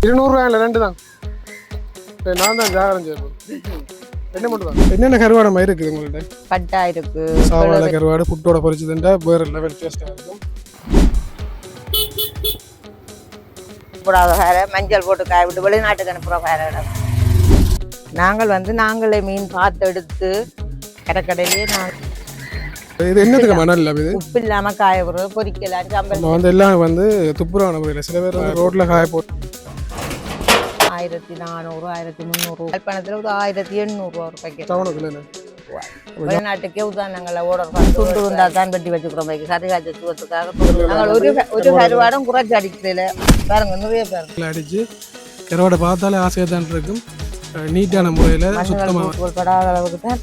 இருநூறுவாயில் ரெண்டு தான் நான் தான் ஜாகரம் செய்யணும் என்ன மட்டும் தான்? என்னென்ன கருவாடமாக இருக்குது உங்கள்கிட்ட பட்டா இருக்கு சாவாழை கருவாடு புட்டோட பொரிச்சதுண்டா வேறு லெவல் டேஸ்ட்டாக இருக்கும். போடாத வேற மஞ்சள் போட்டு காய விட்டு வெளிநாட்டுக்கு அனுப்புகிற வேற இடம். நாங்கள் வந்து நாங்களே மீன் பார்த்து எடுத்து கடற்கடையிலேயே நாங்கள் இது என்னத்துக்கு மணல் இது? உப்பு இல்லாமல் காய விடுறது பொரிக்கலாம் வந்து எல்லாம் வந்து துப்புரவான முறையில் சில பேர் ரோட்டில் காய போட்டு ஆயிரத்தி நானூறு ஆயிரத்தி முந்நூறு யாழ்ப்பாணத்தில் ஒரு ஆயிரத்தி எண்ணூறுரூவா ஒரு பேக்கெட் வெளிநாட்டுக்கே உதாரணங்களை ஓடர் துண்டு துண்டா தான் வெட்டி வச்சுக்கிறோம் பைக்கு கறி காய்ச்சி தூரத்துக்காக நாங்கள் ஒரு ஒரு கருவாடும் குறைச்சி அடிக்கிறதுல பாருங்க நிறைய பேர் அடித்து கருவாடை பார்த்தாலே ஆசையாக தான் இருக்கும் நீட்டான முறையில் சுத்தமாக படாத அளவுக்கு தான்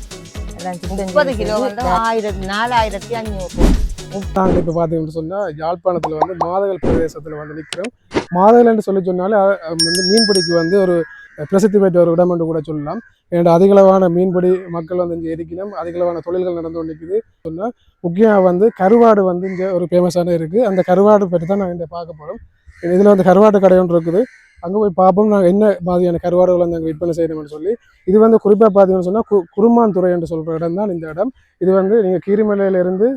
முப்பது கிலோ வந்து ஆயிரத்தி நாலாயிரத்தி அஞ்சூறு நாங்கள் இப்போ பார்த்தீங்கன்னு சொன்னால் யாழ்ப்பாணத்தில் வந்து மாதகள் பிரதேசத்தில் வந்து நிற்கிறோம். மாதகள்னு சொல்லி சொன்னாலே வந்து மீன்பிடிக்கு வந்து ஒரு பிரசித்தி பெற்ற ஒரு இடம் என்று கூட சொல்லலாம். ஏன்னா அதிகளவான மீன்பிடி மக்கள் வந்து இங்கே இருக்கணும் அதிகளவான தொழில்கள் நடந்து கொண்டு நிற்குது சொன்னால் முக்கியமாக வந்து கருவாடு வந்து இங்கே ஒரு ஃபேமஸான இருக்குது அந்த கருவாடு பற்றி தான் நாங்கள் இங்கே பார்க்க போகிறோம் இதில் வந்து கருவாட்டு கடை ஒன்று இருக்குது. அங்கே போய் பார்ப்போம் நாங்கள் என்ன மாதிரியான கருவாடுகள் வந்து அங்கே விற்பனை செய்யணும்னு சொல்லி. இது வந்து குறிப்பாக பார்த்தீங்கன்னு சொன்னால் கு குருமாந்துறை என்று சொல்கிற இடம் தான் இந்த இடம். இது வந்து நீங்கள் கீரிமலையிலேருந்து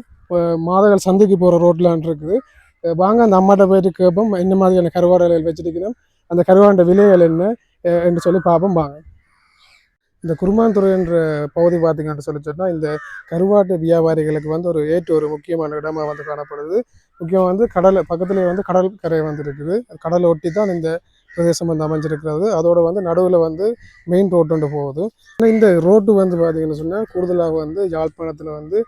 மாதகள் சந்தைக்கு போகிற ரோட்லான் இருக்குது வாங்க அந்த அம்மாட்ட போயிட்டு கேட்போம் என்ன மாதிரியான கருவாடைகள் வச்சிருக்கணும் அந்த கருவாண்ட விலைகள் என்ன என்று சொல்லி பார்ப்போம் வாங்க. இந்த குருமான்துறை என்ற பகுதி பார்த்தீங்கன்னு சொல்லி சொன்னால் இந்த கருவாட்டு வியாபாரிகளுக்கு வந்து ஒரு ஏற்று ஒரு முக்கியமான இடமாக வந்து காணப்படுது. முக்கியமாக வந்து கடலை பக்கத்துலேயே வந்து கடல் கரை வந்து இருக்குது. கடலை ஒட்டி தான் இந்த பிரதேசம் வந்து அமைஞ்சிருக்கிறது. அதோடு வந்து நடுவில் வந்து மெயின் ரோட்டு ஒன்று போகுது. ஆனால் இந்த ரோட்டு வந்து பார்த்தீங்கன்னு சொன்னால் கூடுதலாக வந்து யாழ்ப்பாணத்தில் வந்து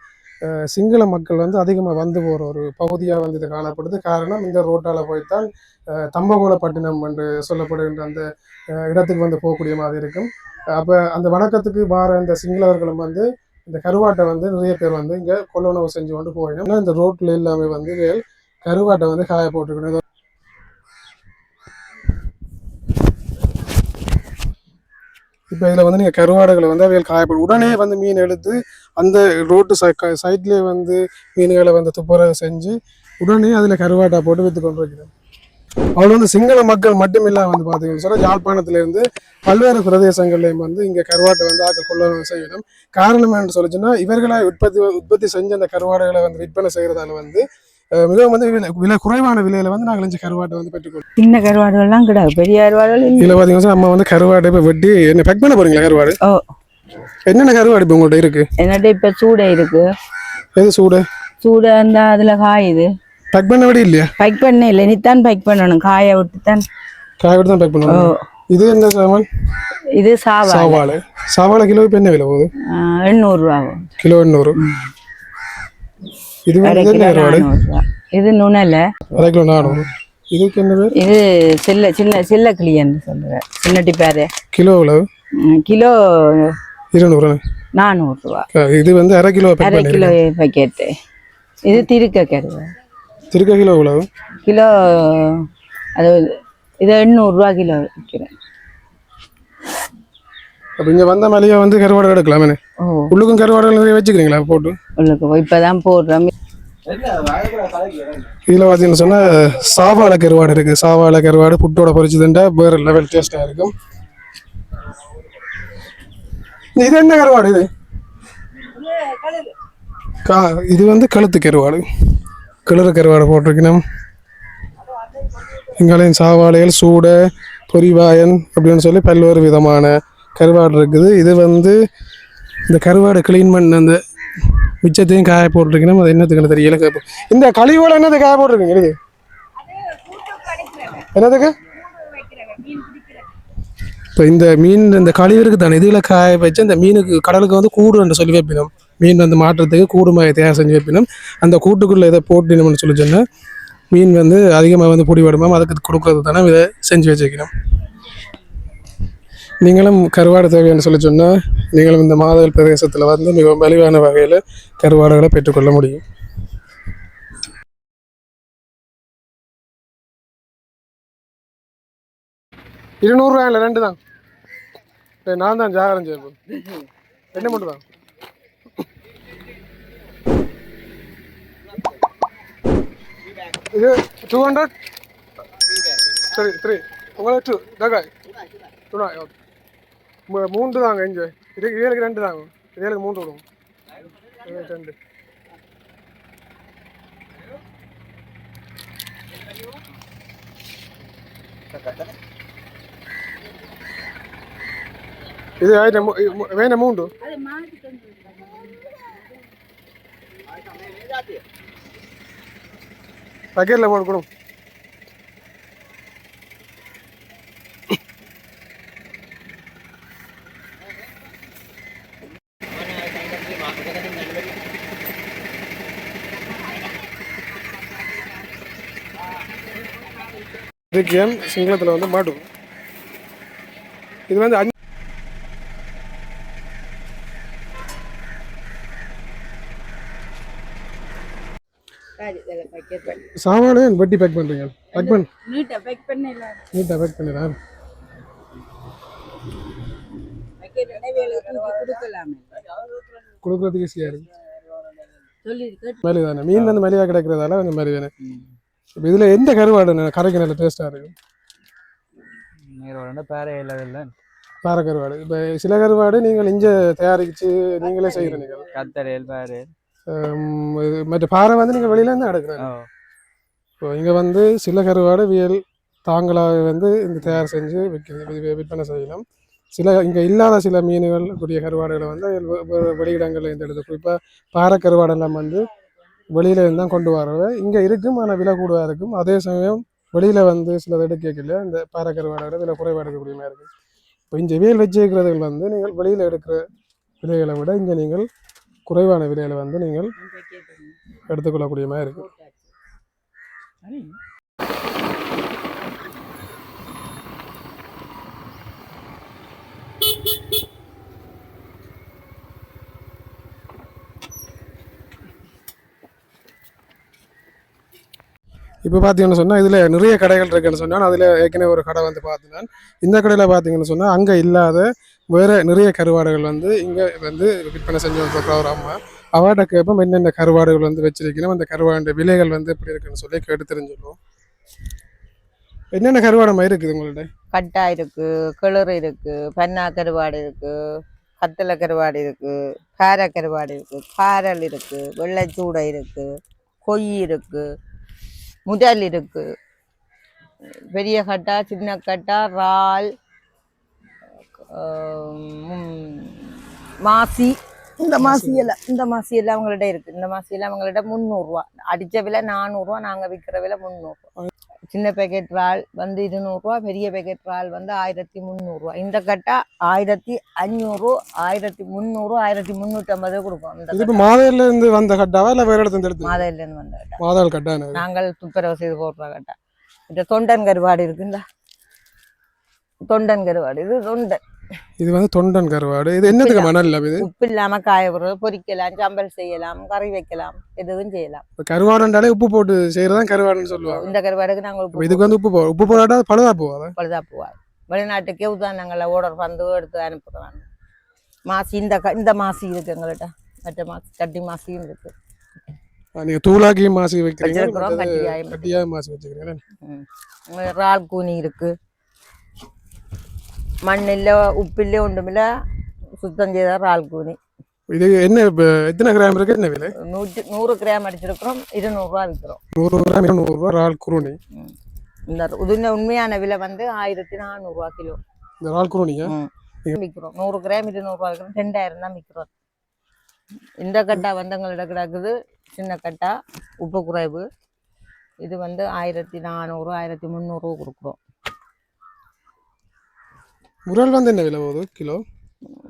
சிங்கள மக்கள் வந்து அதிகமாக வந்து போகிற ஒரு பகுதியாக வந்து இது காணப்படுது. காரணம் இந்த ரோட்டால் போய்த்தான் தம்பகோலப்பட்டினம் என்று சொல்லப்படுகின்ற அந்த இடத்துக்கு வந்து போகக்கூடிய மாதிரி இருக்கும். அப்போ அந்த வணக்கத்துக்கு வார இந்த சிங்களவர்களும் வந்து இந்த கருவாட்டை வந்து நிறைய பேர் வந்து இங்கே கொள்ளுணவு செஞ்சு கொண்டு போயிடும் ஆனா இந்த ரோட்டில் எல்லாமே வந்து வேல் கருவாட்டை வந்து காய போட்டுக்கணும். இப்போ இதில் வந்து நீங்கள் கருவாடுகளை வந்து அவைகள் காயப்படும். உடனே வந்து மீன் எடுத்து அந்த ரோட்டு சைட்லேயே வந்து மீன்களை வந்து துப்புரவு செஞ்சு உடனே அதில் கருவாட்டா போட்டு விற்று கொண்டு வைக்கிறோம் அவ்வளோ வந்து சிங்கள மக்கள் மட்டும் வந்து பார்த்தீங்கன்னு சொன்னால் யாழ்ப்பாணத்திலேருந்து பல்வேறு பிரதேசங்கள்லையும் வந்து இங்கே கருவாட்டை வந்து ஆக்க கொள்ளணும் செய்யணும். காரணம் என்று சொல்லிச்சுன்னா இவர்களா உற்பத்தி உற்பத்தி செஞ்ச அந்த கருவாடுகளை வந்து விற்பனை செய்கிறதால வந்து மிகவும் வந்து விலை விலை குறைவான விலையில வந்து நாங்கள் இந்த கருவாட்டை வந்து பெற்றுக்கொள்வோம். சின்ன கருவாடுகள்லாம் கிடையாது. பெரிய கருவாடுகள் இல்லை. இதில் பார்த்தீங்கன்னா நம்ம வந்து கருவாடை இப்போ வெட்டி என்ன பேக் பண்ண போறீங்களா கருவாடு? ஓ. என்னென்ன கருவாடு இப்போ உங்கள்கிட்ட இருக்கு? என்னட்ட இப்ப சூடை இருக்கு. எது சூடு? சூடை அந்த அதுல காயுது பேக் பண்ண விட இல்லையா? பைக் பண்ண இல்லை. நீத்தான் பைக் பண்ணணும். காய விட்டு தான் காய்கறி தான் பேக் ஓ. பண்ணுவோம் இது என்ன சாமான்? இது சாவா சாவாழை. சாவாழை கிலோ இப்போ என்ன விலை போகுது? எண்ணூறுரூவா கிலோ எண்ணூறு. இது இது நுணலை. அரை கிலோ நானூறு. இதுக்கு என்ன பேர்? இது சில்ல சின்ன சில்ல கிளியன்னு சொல்லுவேன். சின்ன டிப்பாரு கிலோ எவ்வளவு? கிலோ இருநூறு நானூறுரூவா இது வந்து அரை கிலோ அரை கிலோ பாக்கெட்டு இது திருக்க கருவா திருக்க கிலோ எவ்வளவு? கிலோ அது இது எண்ணூறுரூவா கிலோ விற்கிறேன். அப்போ இங்கே வந்த மேலேயே வந்து கருவாடு எடுக்கலாமே உள்ளுக்கும் கருவாடு நிறைய வச்சுக்கிறீங்களா? போட்டு. உங்களுக்கு இப்பதான் போடுறோம். இதில் பார்த்தீங்கன்னு சொன்னால் சாவாழை கருவாடு இருக்குது சாவாழை கருவாடு புட்டோட பொரிச்சதுண்டா வேறு லெவல் டேஸ்ட்டாக இருக்கும். இது என்ன கருவாடு இது? கா இது வந்து கழுத்து கருவாடு. கிளறு கருவாடு போட்டிருக்கணும். எங்களையும் சாவாழைகள் சூடை பொரிவாயன் அப்படின்னு சொல்லி பல்வேறு விதமான கருவாடு இருக்குது. இது வந்து இந்த கருவாடு க்ளீன் பண்ண அந்த மிச்சத்தையும் காய போட்டிருக்கணும். அது என்னத்துக்குன்னு தெரியல. கேப்போம். இந்த கழிவோட என்னது காய போட்டிருக்கீங்க? இது என்னதுக்கு? இப்போ இந்த மீன் இந்த கழிவிற்கு தானே. இதில் காய வச்சு அந்த மீனுக்கு கடலுக்கு வந்து கூடுன்னு சொல்லி வைப்பினோம். மீன் வந்து மாற்றத்துக்கு கூடு மாதிரி தயார் செஞ்சு வைப்பினோம். அந்த கூட்டுக்குள்ளே இதை போட்டினோம்னு சொல்லி சொன்னால் மீன் வந்து அதிகமாக வந்து பொடி அதுக்கு கொடுக்கறது தானே இதை செஞ்சு வச்சுக்கணும் நீங்களும் கருவாடு தேவைன்னு சொல்லி சொன்னால் நீங்களும் இந்த மாதல் பிரதேசத்தில் வந்து மிகவும் மலிவான வகையில் கருவாடுகளை பெற்றுக்கொள்ள முடியும். இருநூறுவாயில் ரெண்டு தான். சரி, நான் தான் ஜாகரம் செய்யணும் ரெண்டு மட்டும் தான். இது டூ ஹண்ட்ரட் சரி த்ரீ உங்களுக்கு தகாய் நாய் ஓகே மூன்று தாங்க இங்கே இது ஏழுக்கு ரெண்டு தாங்க ஏழுக்கு மூன்று விடுவோம் ஏழுக்கு ரெண்டு இது ஆயிரம் மூ- இது மூ- வேணும் மூன்று பக்கெட்டில் போட்டு கொடுங்க இதுக்கு சிங்களத்தில் வந்து மாட்டு. இது வந்து அஞ்சு சாமானு வட்டி பேக் பண்ணுறீங்க பேக் பண்ண நீட்டா பேக் பண்ணல நீட்டாக பேக் கொடுக்கலாமே. கொடுக்குறதுக்கு ஈஸியாக இருக்கு. மேலே தானே. மீன் வந்து மலிவாக கிடைக்கிறதால கொஞ்சம் மாதிரி தானே. இப்போ இதில் எந்த கருவாடு கரைக்கு நல்ல டேஸ்ட்டாக இருக்கும் நீரோட பேர இல்லை. கருவாடு. இப்போ சில கருவாடு நீங்கள் இங்கே தயாரித்து நீங்களே செய்கிற நீங்கள் கத்தரையில் பேரு. மற்ற பாறை வந்து நீங்கள் வெளியிலேருந்து எடுக்கிறீங்க. ஓ இப்போ இங்கே வந்து சில கருவாடு வியல் தாங்களாக வந்து இந்த தயார் செஞ்சு விற்கிறது விற்பனை செய்யலாம். சில இங்கே இல்லாத சில மீன்கள் கூடிய கருவாடுகளை வந்து வெளியிடங்களில் இருந்து எடுத்து குறிப்பாக பாறை கருவாடெல்லாம் வந்து வெளியில இருந்து தான் கொண்டு வரவே இங்கே இருக்கும் ஆனால் விலை கூடுதலாக இருக்கும். அதே சமயம் வெளியில் வந்து சில எடுக்கல இந்த பாறை கருவாடோட விலை குறைவாக எடுக்கக்கூடிய மாதிரி இருக்கும் இப்போ இங்கே வியல் வச்சிருக்கிறதுகள் வந்து நீங்கள் வெளியில் எடுக்கிற விலைகளை விட இங்கே நீங்கள் குறைவான விலையில வந்து நீங்கள் எடுத்துக்கொள்ளக்கூடிய மாதிரி இப்போ பார்த்தீங்கன்னு சொன்னால் இதில் நிறைய கடைகள் இருக்குன்னு சொன்னால் அதில் ஏற்கனவே ஒரு கடை வந்து பார்த்தீங்கன்னா இந்த கடையில் பார்த்தீங்கன்னு சொன்னால் அங்கே இல்லாத வேறு நிறைய கருவாடுகள் வந்து இங்கே வந்து விற்பனை செஞ்சு கொடுக்குற ஒரு அம்மா. அவாட்ட கேட்போம் என்னென்ன கருவாடுகள் வந்து வச்சிருக்கணும் அந்த கருவாடு விலைகள் வந்து எப்படி இருக்குன்னு சொல்லி கேட்டு தெரிஞ்சுக்குவோம். என்னென்ன கருவாடம்மா இருக்குது உங்கள்ட்ட கட்டா இருக்கு கிளறு இருக்கு பன்னா கருவாடு இருக்கு கத்தலை கருவாடு இருக்கு கார கருவாடு இருக்கு காரல் இருக்கு வெள்ளைச்சூடை இருக்கு கொய் இருக்குது முதல் இருக்கு பெரிய கட்டா சின்ன கட்டா இறால் மாசி. இந்த மாசியெல்லாம் இந்த மாசி எல்லாம் அவங்கள்ட்ட இருக்கு. இந்த மாசியெல்லாம் அவங்கள்ட்ட முந்நூறுரூவா அடித்த விலை நானூறுரூவா நாங்கள் விற்கிற விலை முந்நூறுரூவா சின்ன பேக்கெட் இறால் வந்து இருநூறுவா பெரிய பேக்கெட் இறால் வந்து ஆயிரத்தி முந்நூறுரூவா இந்த கட்டா ஆயிரத்தி அஞ்சூறு ஆயிரத்தி முந்நூறு ஆயிரத்தி முந்நூற்றம்பது கொடுப்போம் இந்த மாதையில இருந்து வந்த கட்டாவா இல்லை வேற இடத்துல இருந்து எடுத்து வந்த கட்டா. மாதாள் கட்டான நாங்கள் துப்புரவு செய்து போடுற கட்டா. இந்த தொண்டன் கருவாடு இருக்குல்ல? தொண்டன் கருவாடு இது தொண்டன். இது வந்து தொண்டன் கருவாடு. இது என்னத்துக்கு மணல் இது? உப்பு இல்லாம காய பொரிக்கலாம் சம்பல் செய்யலாம் கறி வைக்கலாம் எதுவும் செய்யலாம். கருவாடுன்றாலே உப்பு போட்டு செய்யறதான் கருவாடுன்னு சொல்லுவாங்க. இந்த கருவாடுக்கு நாங்கள் உப்பு இதுக்கு வந்து உப்பு உப்பு போடாட்டா பழுதா போகாதா? பழுதா போவாது வெளிநாட்டுக்கே உதாரணங்களை ஓடர் வந்து எடுத்து அனுப்புகிறாங்க மாசி இந்த இந்த மாசி இருக்கு எங்கள்கிட்ட மற்ற மாசி கட்டி மாசியும் இருக்கு. நீங்க தூளாக்கி மாசி வைக்கிறீங்க. கட்டியாயும் கட்டியா மாசி வச்சுக்கிறீங்க இறால் கூனி இருக்கு. மண்ணில்ல உப்பில்ல ஒன்றுமில்ல சுத்தம் செய்த இறால் கூனி இது என்ன எத்தனை கிராம் இருக்கு என்ன விலை நூற்றி நூறு கிராம் அடிச்சிருக்கிறோம் இருநூறுவா விற்கிறோம் நூறு கிராம் இருநூறு ரூபா இறால் குருணி. இந்த இதுல உண்மையான விலை வந்து ஆயிரத்தி நானூறுரூவா கிலோ இந்த இறால் குருணியா விற்கிறோம் நூறு கிராம் இருநூறுவா விற்கிறோம் ரெண்டாயிரம் தான் விற்கிறோம் இந்த கட்டா வந்து எங்கள்கிட்ட கிடக்குது சின்ன கட்டா உப்பு குறைவு இது வந்து ஆயிரத்தி நானூறு ஆயிரத்தி முந்நூறு கொடுக்குறோம் முரல் வந்து என்ன விலை போகுது? கிலோ?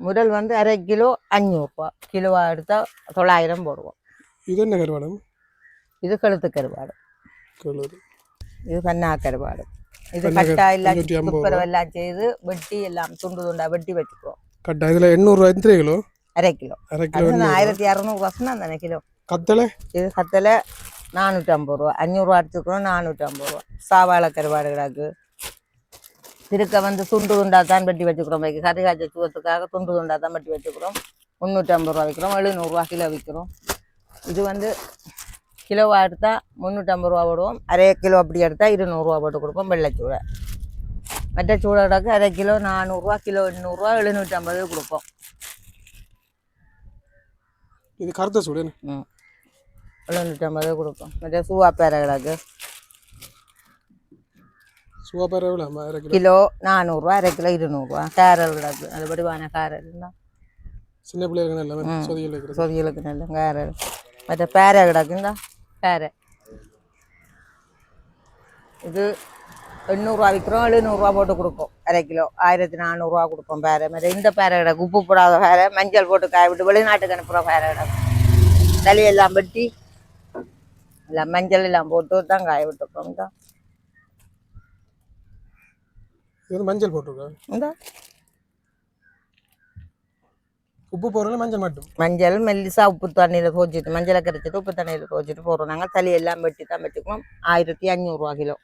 முதல் வந்து அரை கிலோ அஞ்சூறுரூவா கிலோவா எடுத்தால் தொள்ளாயிரம் போடுவோம். இது என்ன கருவாடம் இது கழுத்து கருவாடு. கல்லூரி இது பன்னா கருவாடு. இது கட்டா எல்லாம் ஐம்பது துப்புரவு எல்லாம் செய்து வெட்டி எல்லாம் துண்டு துண்டா வெட்டி வச்சுக்குவோம். கட்டா இதுல எண்ணூறுரூவா எத்தனை கிலோ? அரை கிலோ. அரை கிலோ. ஆயிரத்தி இரநூறுவா சொன்னா தானே கிலோ? கத்தலை? இது கத்தில் நானூற்றம்பது ரூபா. அஞ்சூறுவா அடிச்சுக்கிறோம் நானூற்றம்பது ரூபா. சாவாழை கருவாடு கிடாக்கு. திருக்க வந்து துண்டு துண்டா தான் வெட்டி வச்சுக்கிறோம். வைக்க கறி காய்ச்ச சுவத்துக்காக துண்டு துண்டா தான் வெட்டி வச்சுக்கிறோம். முந்நூற்றம்பது ரூபா விற்கிறோம் எழுநூறுவா கிலோ விற்கிறோம் இது வந்து கிலோவா எடுத்தால் முந்நூற்றம்பது ரூபா போடுவோம். அரை கிலோ அப்படி எடுத்தால் இருநூறுவா போட்டு கொடுப்போம் வெள்ளைச்சூடை மற்ற சூடோடக்கு அரை கிலோ நானூறுரூவா கிலோ எண்ணூறுரூவா எழுநூற்றம்பது கொடுப்போம். இது கருத்த சூடு? ம். எழுநூற்றம்பது கொடுப்போம். மற்ற சூவா பேர கிடக்கு சுவாபாரம் எவ்வளோ கிலோ நானூறுரூவா அரை கிலோ இருநூறுவா கேரல் கிடக்கு அதுபடி வான கேரல் தான் சின்ன பிள்ளைகளுக்கு எல்லாமே சொதிகள் வைக்கிறது சொதிகளுக்கு நல்ல கேரல் மற்ற பேரை கிடக்குந்தா பேரை இது எண்ணூறுரூவா விற்கிறோம் எழுநூறுவா போட்டு கொடுப்போம் அரை கிலோ ஆயிரத்தி நானூறுரூவா கொடுப்போம் பேரை மற்ற இந்த பேரை கிடக்கு உப்பு போடாத பேரை மஞ்சள் போட்டு காய விட்டு வெளிநாட்டுக்கு அனுப்புகிற பேரை கிடக்கு தலையெல்லாம் வெட்டி எல்லாம் மஞ்சள் எல்லாம் போட்டு தான் காய விட்டுப்போம் தான் இது வந்து மஞ்சள் போட்டிருக்கோம் இந்த. உப்பு போடுறதுல மஞ்சள் மட்டும்? மஞ்சள் மெல்லிசா உப்பு தண்ணியில் துவச்சிட்டு மஞ்சளை கரைச்சிட்டு உப்பு தண்ணியில் துவச்சிட்டு போடுறோம். நாங்கள் தலையெல்லாம் வெட்டி தான் வெட்டிக்குவோம் ஆயிரத்தி அஞ்சூறுரூவா கிலோ.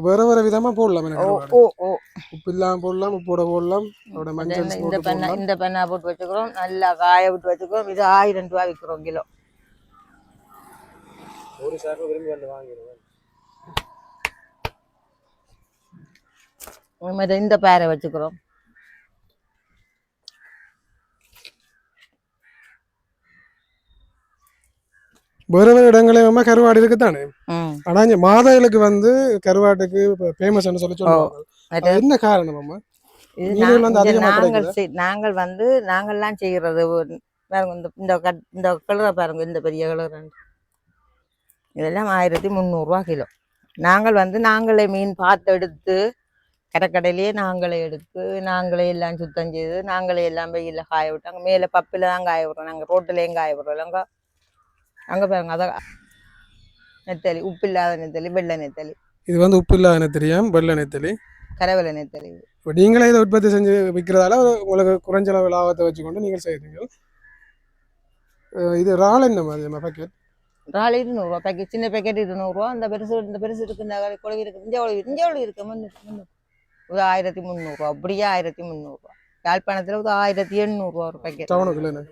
வேற வேற விதமா போடலாம் ஓ எனக்கு ஓ ஓ. உப்பு இல்லாம போடலாம் உப்போட போடலாம் அதோட மஞ்சள் இந்த- பெண்ணை இந்த பெண்ணா போட்டு வச்சுக்கிறோம். நல்லா காய விட்டு வச்சுக்கிறோம். இது ஆயிரம் ரூபா விற்கிறோம் கிலோ. ஒரு சாக்கு விரும்பி வந்து வாங்கிடுவேன். மாதிரி இந்த பேரை வச்சுக்கிறோம். வேற வேற இடங்களையுமா கருவாடு இருக்குதானே? ஆனா இங்க மாதைகளுக்கு வந்து கருவாட்டுக்கு ஃபேமஸ்னு சொல்லி சொல்லுவாங்க. என்ன காரணம் அம்மா? நாங்கள் நாங்கள் வந்து நாங்கள்லாம் செய்கிறது பாருங்க இந்த இந்த கட் இந்த கிளற பாருங்க இந்த பெரிய கிளறு இதெல்லாம் ஆயிரத்தி முந்நூறுரூவா கிலோ. நாங்கள் வந்து நாங்களே மீன் பார்த்து எடுத்து கடற்கடையிலேயே நாங்களே எடுத்து நாங்களே எல்லாம் சுத்தம் செய்து நாங்களே எல்லாம் வெயிலில் காய விட்டாங்க மேலே பப்பில் தான் காய விடுறோம். நாங்கள் ரோட்டிலையும் காய விடுறோம். அங்கே அங்கே பாருங்க அதை நெத்தலி உப்பு இல்லாத நெத்தலி வெள்ளை நெத்தலி. இது வந்து உப்பு இல்லாத நெத்திரியாம் வெள்ளை நெத்தலி. கரவலை நெத்தலி. இப்போ நீங்களே இதை உற்பத்தி செஞ்சு விற்கிறதால உங்களுக்கு குறைஞ்ச அளவு லாபத்தை வச்சுக்கொண்டு நீங்கள் செய்கிறீங்க. இது இறால் என்ன மாதிரி பாக்கெட் இறால் இருநூறுவா பேக்கெட் சின்ன பேக்கெட் இருநூறுவா. இந்த பெருசு இந்த பெருசு இருக்கு இந்த குழவி இருக்கு இந்த இந்த குழவி இருக்கு முன்னூறு முன்னூறு. ஒரு ஆயிரத்தி முந்நூறுரூவா அப்படியே ஆயிரத்தி முந்நூறுரூவா யாழ்ப்பாணத்தில் ஒரு ஆயிரத்தி எண்ணூறுரூவா ஒரு பேக்கெட் டவுனுக்குள்ள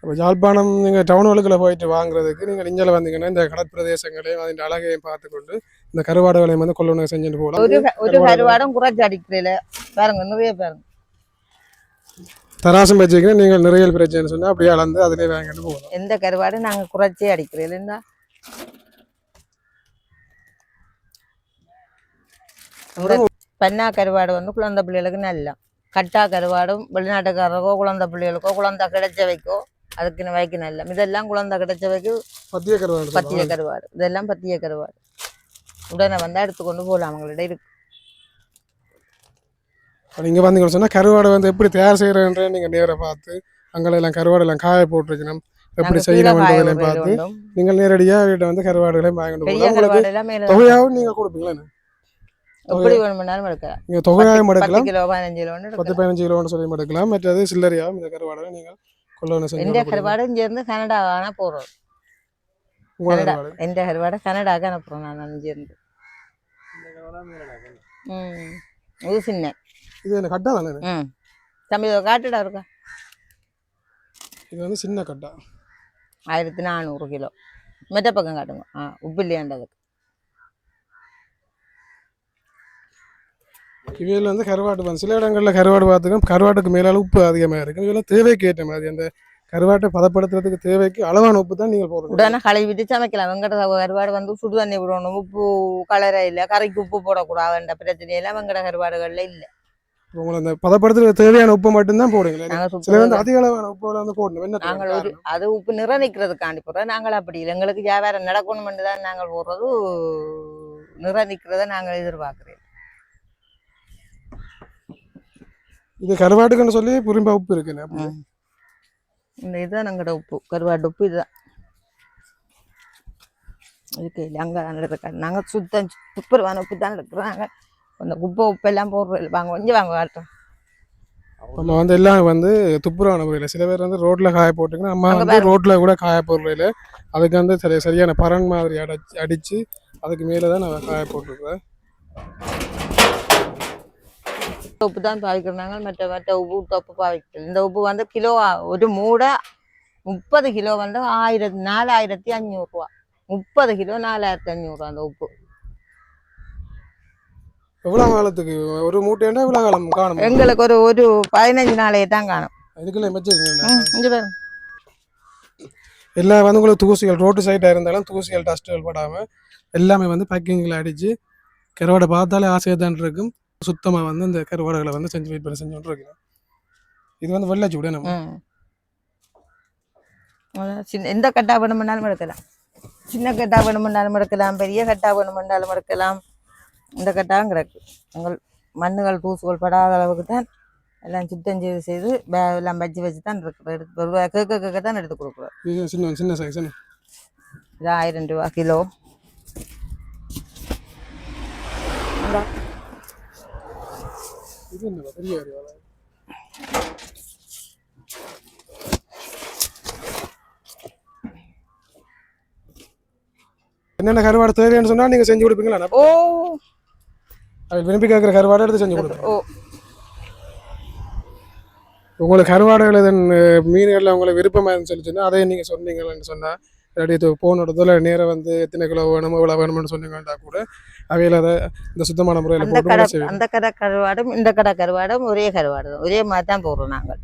அப்போ யாழ்ப்பாணம் நீங்கள் டவுனுக்குள்ளே போயிட்டு வாங்குறதுக்கு நீங்கள் இங்கே வந்தீங்கன்னா இந்த கடற்பிரதேசங்களையும் அதன் அழகையும் பார்த்துக்கொண்டு இந்த கருவாடுகளையும் வந்து கொள்ளுணவு செஞ்சுட்டு போகலாம். ஒரு ஒரு கருவாடும் குறைச்சி அடிக்கிறதுல பாருங்க நிறைய பாருங்க. தராசம் வச்சுக்கின்னு நீங்கள் நிறைய பிரச்சனை சொன்னால் அப்படியே அளந்து அதிலே வாங்கிட்டு போகலாம். எந்த கருவாடும் நாங்கள் குறைச்சே அடிக்கிறதுல இருந்தா பெண்ணா கருவாடு வந்து குழந்தை பிள்ளைகளுக்கு நல்லா கட்டா கருவாடும் வெளிநாட்டுக்காரருக்கோ குழந்தை பிள்ளைகளுக்கோ குழந்தை கிடைச்ச வைக்கோ அதுக்குன்னு வைக்க நல்ல இதெல்லாம் குழந்தை கிடைச்ச வைக்கு பத்திய கருவாடு பத்திய கருவாடு இதெல்லாம் பத்திய கருவாடு உடனே வந்தா எடுத்துக்கொண்டு போகலாம் அவங்கள்ட்ட இருக்கு நீங்கள் வந்தீங்கன்னு சொன்னால் கருவாடை வந்து எப்படி தயார் செய்கிறேன்ற நீங்கள் நேராக பார்த்து அங்கெல்லாம் கருவாடெல்லாம் காய போட்டிருக்கணும் எப்படி விடுறது பார்த்து. நீங்கள் நேரடியாக வீட்டை வந்து கருவாடுகளையும் வாங்கிட்டு உங்களுக்கு தொகையாகவும் நீங்கள் கொடுப்பீங்களா? எப்படி வேணும்னாலும் எடுக்கலாம்? நீங்கள் தொகையாகவும் எடுக்கலாம். கிலோ பதினஞ்சு கிலோ பத்து பதினஞ்சு கிலோன்னு சொல்லி எடுக்கலாம். மற்றது சில்லறையாகவும் இந்த கருவாடை நீங்கள் கொள்ளணும் கொண்டு போகலாம். கருவாடு? இங்க இருந்து கனடா ஆனா போறோம். உங்களோட கனடா. கருவாடு. எந்த கருவாடை? கனடாக்கு அனுப்புறோம் நான் இங்க இருந்து. ம். இது சின்ன. இது என்ன கட்டா தானே? ம். தம்பி காட்டுடா இருக்கா? இது வந்து சின்ன கட்டா. ஆயிரத்தி நானூறு கிலோ. மெட்ட பக்கம் காட்டுங்க. ஆ உப்பு இல்லையாண்டதுக்கு. இவையில் வந்து கருவாடு வந்து சில இடங்களில் கருவாடு பார்த்துக்கோம் கருவாட்டுக்கு மேலால உப்பு அதிகமாக இருக்கும். இதெல்லாம் தேவைக்கு ஏற்ற மாதிரி அந்த கருவாட்டை பதப்படுத்துறதுக்கு தேவைக்கு அளவான உப்பு தான் நீங்கள் போடுறீங்க உடனே கழுவிட்டு சமைக்கலாம். வெங்கட கருவாடு வந்து சுடு தண்ணி விடணும். உப்பு கலரை இல்லை. கறிக்கு உப்பு போடக்கூடாதுன்ற பிரச்சனை எல்லாம் வெங்கட கருவாடுகள்ல இல்லை. உங்களை அந்த பதப்படுத்துறதுக்கு தேவையான உப்பு மட்டும்தான் நாங்கள் சில வந்து அதிக அளவான உப்பு வந்து போடணும். என்ன நாங்கள் ஒரு? அது உப்பு நிறநிக்கிறதுக்காண்டி போடுறோம் நாங்கள் அப்படி இல்லை. எங்களுக்கு வியாபாரம் நடக்கணும்னு தான் நாங்கள் போடுறது. நிறநிக்கிறத நாங்கள் எதிர்பார்க்குறோம் இது கருவாட்டுக்குன்னு சொல்லி புரிம்பா உப்பு. ம். இந்த இதுதான் எங்களோட உப்பு. கருவாட்டு உப்பு இதுதான். இதுக்கு இல்லை அங்கே நடக்க நாங்கள் சுத்தம் துப்புரவான உப்பு தான் எடுக்கிறோம் அந்த குப்பை உப்பெல்லாம் போடுறோம் வாங்க கொஞ்சம் வாங்க காட்டுறோம் நம்ம வந்து எல்லாம் வந்து துப்புரவான முறையில். சில பேர் வந்து ரோட்ல காய போட்டுங்கன்னா அம்மா அங்க வந்து ரோட்ல கூட காய போடுறதுல. அதுக்கு வந்து சரி சரியான பரன் மாதிரி அடைச்சு அடிச்சு அதுக்கு மேலே தான் நான் காய போட்டிருக்கேன் உப்பு தான் பாவிக்கிறாங்க மற்ற மற்ற உப்பு உப்பு பாவிக்கிறது இந்த உப்பு வந்து கிலோ ஒரு மூடை முப்பது கிலோ வந்து ஆயிரத்தி நாலாயிரத்தி அஞ்சூறுரூவா முப்பது கிலோ நாலாயிரத்தி அஞ்சூறுரூவா அந்த உப்பு எவ்வளோ காலத்துக்கு ஒரு மூட்டைன்னா எவ்வளோ காலம் காணும் எங்களுக்கு ஒரு ஒரு பதினஞ்சு நாளையே தான் காணும் இதுக்குள்ள வச்சிருக்கீங்க எல்லா வந்து உங்களுக்கு தூசிகள் ரோட்டு சைடாக இருந்தாலும் தூசிகள் டஸ்ட்டுகள் படாமல் எல்லாமே வந்து பேக்கிங்கில் அடித்து கருவாடை பார்த்தாலே ஆசையாக தான் இருக்கும் சுத்தமாக வந்து இந்த கருவாடுகளை வந்து செஞ்சு வெயிட் பண்ணி செஞ்சு இருக்கோம் இது வந்து வெள்ளாச்சு நம்ம. எந்த கட்டா வேணுமென்னாலும் எடுக்கலாம். சின்ன கட்டா வேணுமென்னாலும் எடுக்கலாம் பெரிய கட்டா வேணுமென்னாலும் எடுக்கலாம். இந்த கட்டாவும் கிடக்கு. எங்கள் மண்ணுகள் தூசுகள் படாத அளவுக்கு தான் எல்லாம் சுத்தம் செய்து செய்து எல்லாம் வச்சு வச்சு தான் எடுத்து கேட்க கேட்க தான் எடுத்து கொடுக்குறோம். சின்ன சின்ன சைஸ் இது ஆயிரம் ரூபா கிலோ. என்ன பெரிய கருவாடு என்னென்ன கருவாடு தேவைன்னு சொன்னால் நீங்கள் செஞ்சு கொடுப்பீங்களா ஓ. அது விரும்பி கேட்குற கருவாடு எடுத்து செஞ்சு கொடுப்பேன் ஓ. உங்களுக்கு கருவாடுகள் மீன்களில் உங்களுக்கு விருப்பமாக இருந்துன்னு சொல்லி சொன்னால் அதே நீங்கள் சொன்னீங்கன்னு சொன்னால் இல்லாட்டி போன இடத்துல நேரம் வந்து எத்தனை கிலோ வேணும் இவ்வளோ வேணும்னு சொன்னீங்கன்னா கூட அவையில் அதை இந்த சுத்தமான முறையில் போட்டு கடை அந்த கடை கருவாடும் இந்த கடை கருவாடும் ஒரே கருவாடு ஒரே மாதிரி தான் போடுறோம் நாங்கள்.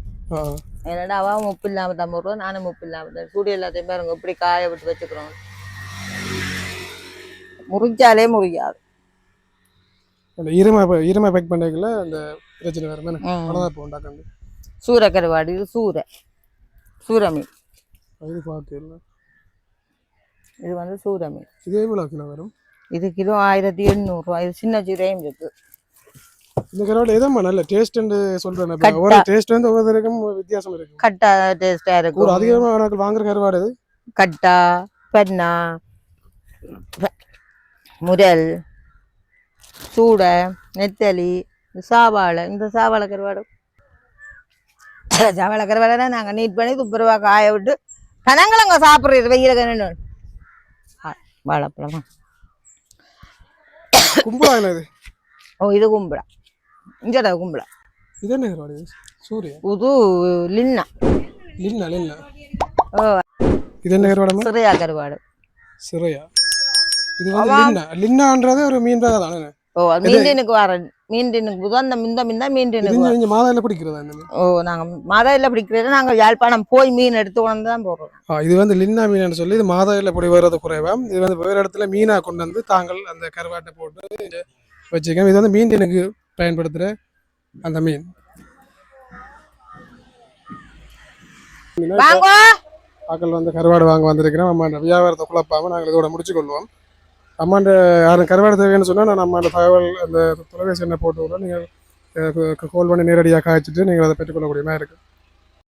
என்னடா அவன் முப்பு இல்லாம தான் போடுறோம் நானும் முப்பு இல்லாம தான். சூடு எல்லாத்தையும் பாருங்க இப்படி காய விட்டு வச்சுக்கிறோம். முறிஞ்சாலே முறியாது. ஈரமாக ஈரமாக பேக் பண்ணிக்கல அந்த பிரச்சனை வேறு தானே. ம். அவ்வளோதான் இப்போ உண்டாக்கண்டு சூறை கருவாடு சூறை. சூறை மீன். அது பார்க்கல இது வந்து சூறை மீன் இதே இவ்வளோ கிலோ வரும்? இது கிலோ ஆயிரத்தி எண்ணூறுரூவா இது சின்ன சீரையும் இருக்கு இந்த கருவாடு எதம்மா? நல்ல டேஸ்ட்டுன்னு சொல்கிறேன் கட்டா. ஒவ்வொரு டேஸ்ட் வந்து ஒவ்வொருத்தருக்கும் வித்தியாசம் இருக்கும். கட்டா டேஸ்டா ஒரு இருக்கும். அதிகமாக எனக்கு வாங்குற கருவாடு இது கட்டா பெண்ணா முரல் சூடை நெத்தலி சாவாழை. இந்த சாவாழை கருவாடு. சாவாழை கருவாடை நாங்கள் நீட் பண்ணி துப்புரவா காய விட்டு கனங்களங்க சாப்பிட்றது வெயில கண்ணு வாழைப்பழமா? கும்பலா என்னது ஓ இது கும்பலா. இங்கடா கும்பலா. இது என்ன கருவாடு? சூரிய இது லின்னா. லின்னா லின்னா. ஓ. இது என்ன கருவாடமா சிறையா கருவாடு. சிறையா? இது வந்து லின்னா. லின்னான்றது ஒரு மீன் பேர் தானே ஓ அது மீண்டினுக்கு வர மீண்டினுக்கு புதந்த மிந்த மிந்த இங்கே மாதாவில் பிடிக்கிறதா மீன் ஓ நாங்கள் மதையில் பிடிக்கிறது நாங்கள் யாழ்ப்பாணம் போய் மீன் எடுத்து கொண்டு தான் போடுறோம் இது வந்து லின்னா மீன் சொல்லி இது மாதாவில் இப்படி வர்றது குறைவாம் இது வந்து வேறு இடத்துல மீனாக கொண்டு வந்து தாங்கள் அந்த கருவாட்டை போட்டு வச்சுக்கோங்க இது வந்து மீன் எனக்கு பயன்படுத்துகிற அந்த மீன் வாங்க ஆக்கள் வந்து கருவாடு வாங்க வந்திருக்கிறோம் அம்மாண்ட வியாபாரத்தை குழப்பாமல் நாங்கள் இதோட முடிச்சு கொள்வோம் அம்மாண்ட யாரும் கருவாடு தேவைன்னு சொன்னால் நான் அம்மாண்ட தகவல் அந்த தொலைபேசி எண்ணை போட்டு விட நீங்கள் கோல் பண்ணி நேரடியாக காய்ச்சிட்டு நீங்கள் அதை பெற்றுக்கொள்ளக்கூடியமாக இருக்குது